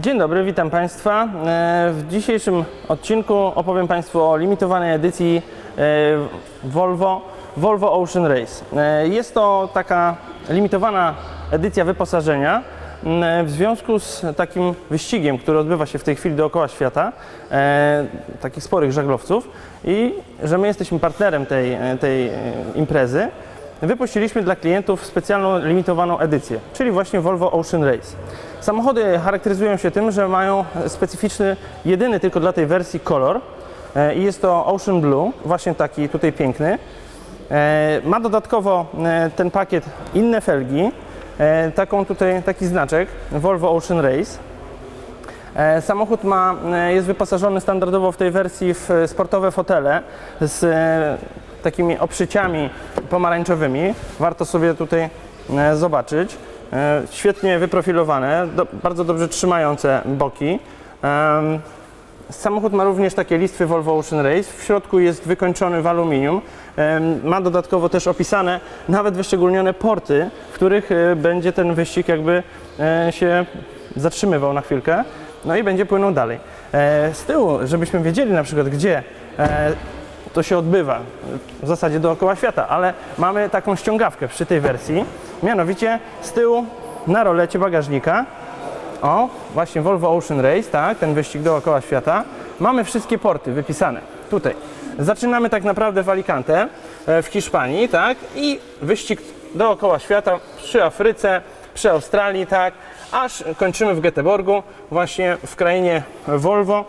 Dzień dobry, witam Państwa. E, W dzisiejszym odcinku opowiem Państwu o limitowanej edycji e, Volvo, Volvo Ocean Race. E, Jest to taka limitowana edycja wyposażenia w związku z takim wyścigiem, który odbywa się w tej chwili dookoła świata, takich sporych żaglowców i że my jesteśmy partnerem tej, tej imprezy, wypuściliśmy dla klientów specjalną limitowaną edycję, czyli właśnie Volvo Ocean Race. Samochody charakteryzują się tym, że mają specyficzny, jedyny tylko dla tej wersji kolor e, i jest to Ocean Blue, właśnie taki tutaj piękny. E, Ma dodatkowo e, ten pakiet inne felgi, taką tutaj taki znaczek Volvo Ocean Race. Samochód ma, jest wyposażony standardowo w tej wersji w sportowe fotele z takimi obszyciami pomarańczowymi. Warto sobie tutaj e, zobaczyć. E, Świetnie wyprofilowane, do, bardzo dobrze trzymające boki. Samochód ma również takie listwy Volvo Ocean Race. W środku jest wykończony w aluminium. Ma dodatkowo też opisane, nawet wyszczególnione porty, w których e, będzie ten wyścig jakby się zatrzymywał na chwilkę. No i będzie płynął dalej. Z tyłu, żebyśmy wiedzieli na przykład, gdzie to się odbywa, w zasadzie dookoła świata, ale mamy taką ściągawkę przy tej wersji. Mianowicie z tyłu na rolecie bagażnika o, właśnie Volvo Ocean Race, tak, ten wyścig dookoła świata. Mamy wszystkie porty wypisane tutaj. Zaczynamy tak naprawdę w Alicante, e, w Hiszpanii, tak, i wyścig dookoła świata przy Afryce, przy Australii, tak, aż kończymy w Göteborgu, właśnie w krainie Volvo,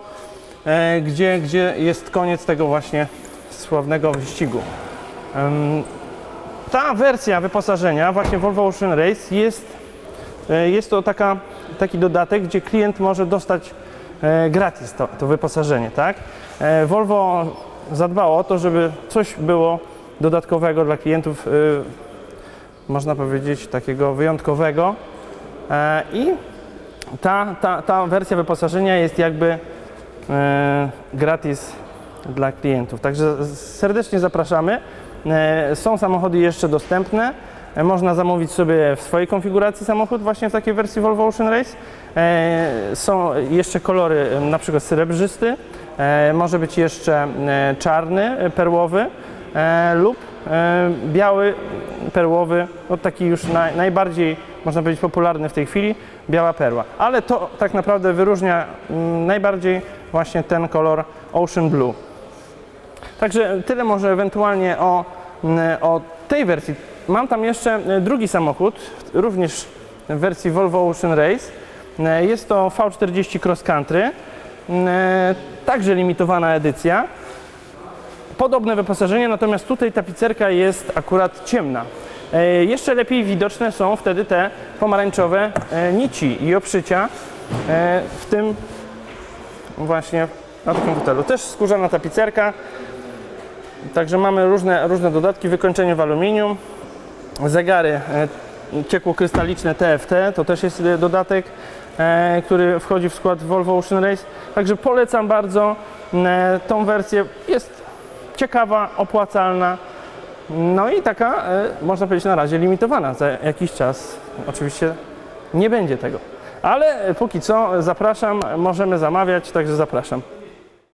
e, gdzie, gdzie jest koniec tego właśnie sławnego wyścigu. Ta wersja wyposażenia, właśnie Volvo Ocean Race, jest E, Jest to taka, taki dodatek, gdzie klient może dostać e, gratis to, to wyposażenie, tak? E, Volvo zadbało o to, żeby coś było dodatkowego dla klientów, można powiedzieć, takiego wyjątkowego. I ta, ta, ta wersja wyposażenia jest jakby gratis dla klientów. Także serdecznie zapraszamy. E, Są samochody jeszcze dostępne. E, Można zamówić sobie w swojej konfiguracji samochód właśnie w takiej wersji Volvo Ocean Race. E, Są jeszcze kolory na przykład srebrzysty, może być jeszcze czarny, perłowy lub biały, perłowy, no taki już naj, najbardziej można powiedzieć popularny w tej chwili, biała perła. Ale to tak naprawdę wyróżnia mm, najbardziej właśnie ten kolor Ocean Blue. Także tyle może ewentualnie o, mm, o tej wersji. Mam tam jeszcze e, drugi samochód, również w wersji Volvo Ocean Race. E, Jest to V40 Cross Country, e, także limitowana edycja. Podobne wyposażenie, natomiast tutaj tapicerka jest akurat ciemna. Jeszcze lepiej widoczne są wtedy te pomarańczowe nici i obszycia w tym właśnie na takim fotelu. Też skórzana tapicerka, Także mamy różne, różne dodatki, wykończenie w aluminium, zegary e, ciekłokrystaliczne TFT, to też jest e, dodatek, e, który wchodzi w skład Volvo Ocean Race. Także polecam bardzo tą wersję. Jest ciekawa, opłacalna. No i taka, można powiedzieć, na razie limitowana. Za jakiś czas oczywiście nie będzie tego. Ale póki co zapraszam, możemy zamawiać, także zapraszam.